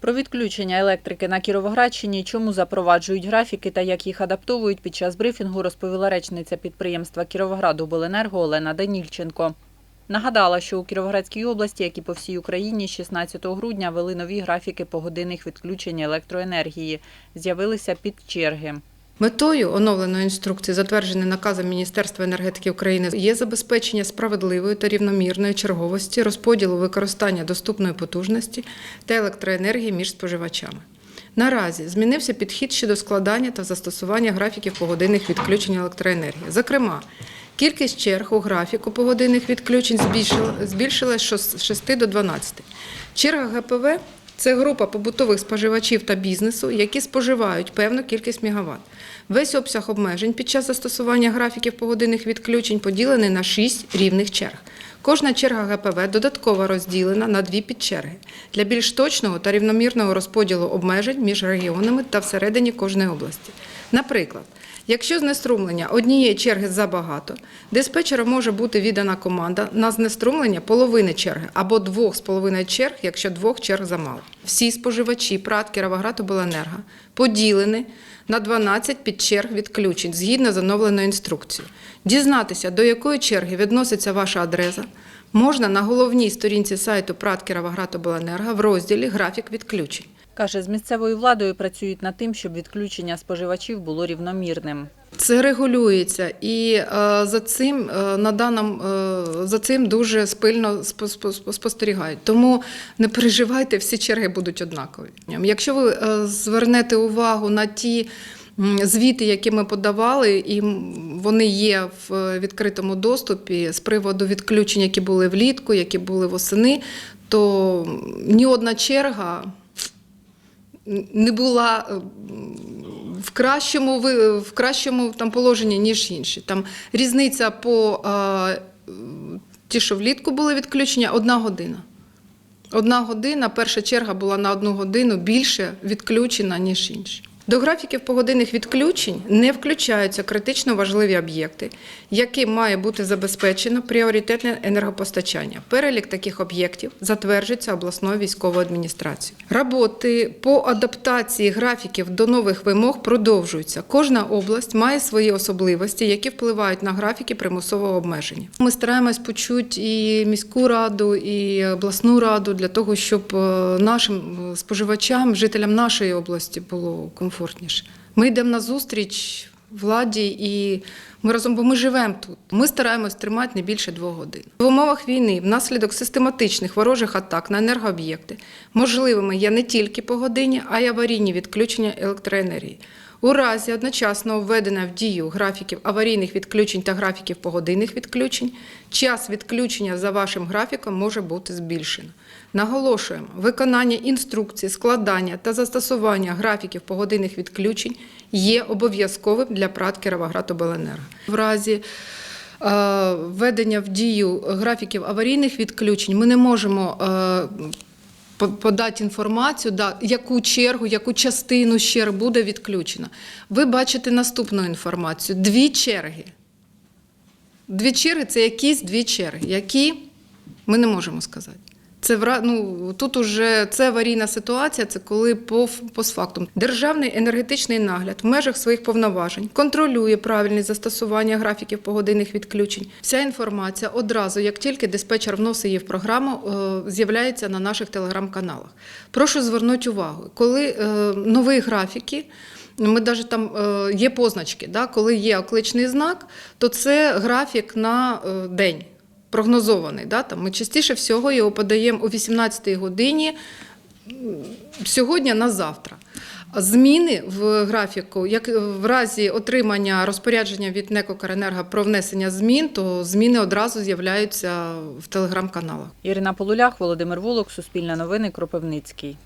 Про відключення електрики на Кіровоградщині, чому запроваджують графіки та як їх адаптовують під час брифінгу, розповіла речниця підприємства Кіровоградобленерго Олена Данільченко. Нагадала, що у Кіровоградській області, як і по всій Україні, 16 грудня вели нові графіки погодинних відключень електроенергії. З'явилися під черги. Метою оновленої інструкції, затвердженої наказом Міністерства енергетики України, є забезпечення справедливої та рівномірної черговості розподілу використання доступної потужності та електроенергії між споживачами. Наразі змінився підхід щодо складання та застосування графіків погодинних відключень електроенергії. Зокрема, кількість черг у графіку погодинних відключень збільшила- збільшилась з 6 до 12. Черга ГПВ це група побутових споживачів та бізнесу, які споживають певну кількість мегаватт. Весь обсяг обмежень під час застосування графіків погодинних відключень поділений на 6 рівних черг. Кожна черга ГПВ додатково розділена на дві підчерги для більш точного та рівномірного розподілу обмежень між регіонами та всередині кожної області. Наприклад, Якщо знеструмлення однієї черги забагато, диспетчером може бути віддана команда на знеструмлення половини черги або двох з половиною черг, якщо двох черг замало. Всі споживачі ПРАТ Кіровоградобленерго поділені на 12 підчерг відключень згідно з оновленою інструкцією. Дізнатися, до якої черги відноситься ваша адреса, можна на головній сторінці сайту ПРАТ Кіровоградобленерго в розділі Графік відключень. Каже, з місцевою владою працюють над тим, щоб відключення споживачів було рівномірним. Це регулюється, і е, за цим е, на даному е, за цим дуже спильно спо- спо- спостерігають. Тому не переживайте, всі черги будуть однакові. Якщо ви звернете увагу на ті звіти, які ми подавали, і вони є в відкритому доступі з приводу відключень, які були влітку, які були восени, то ні одна черга не була е, в кращому в кращому там положенні, ніж інші. Там різниця по е, ті, що влітку були відключення, одна година. Одна година, перша черга була на одну годину більше відключена, ніж інші. До графіків погодинних відключень не включаються критично важливі об'єкти, яким має бути забезпечено пріоритетне енергопостачання. Перелік таких об'єктів затверджується обласною військовою адміністрацією. Роботи по адаптації графіків до нових вимог продовжуються. Кожна область має свої особливості, які впливають на графіки примусового обмеження. Ми стараємось почути і міську раду, і обласну раду для того, щоб е, нашим е, споживачам, жителям нашої області було комфортніше. Ми йдемо на зустріч владі і ми разом, бо ми живемо тут. Ми стараємось тримати не більше двох годин. В умовах війни, внаслідок систематичних ворожих атак на енергооб'єкти, можливими є не тільки погодинні, а й аварійні відключення електроенергії. У разі одночасно введення в дію графіків аварійних відключень та графіків погодинних відключень, час відключення за вашим графіком може бути збільшено. Наголошуємо, виконання інструкцій, складання та застосування графіків погодинних відключень є обов'язковим для ПРАТ Кіровоградобленерго. В разі е, введення в дію графіків аварійних відключень ми не можемо е, подати інформацію, да, яку чергу, яку частину черг буде відключена. Ви бачите наступну інформацію: дві черги. Дві черги це якісь дві черги, які ми не можемо сказати. Це ну, тут уже це аварійна ситуація, це коли по, постфактум. Державний енергетичний нагляд в межах своїх повноважень контролює правильність застосування графіків погодинних відключень. Вся інформація одразу, як тільки диспетчер вносить її в програму, е, з'являється на наших телеграм-каналах. Прошу звернути увагу, коли е, нові графіки. Ми навіть там е, є позначки, да, коли є окличний знак, то це графік на день прогнозований. Да, там ми частіше всього його подаємо о 18-й годині сьогодні на завтра. Зміни в графіку, як в разі отримання розпорядження від Некокаренерго про внесення змін, то зміни одразу з'являються в телеграм-каналах. Ірина Полулях, Володимир Волок, Суспільне новини, Кропивницький.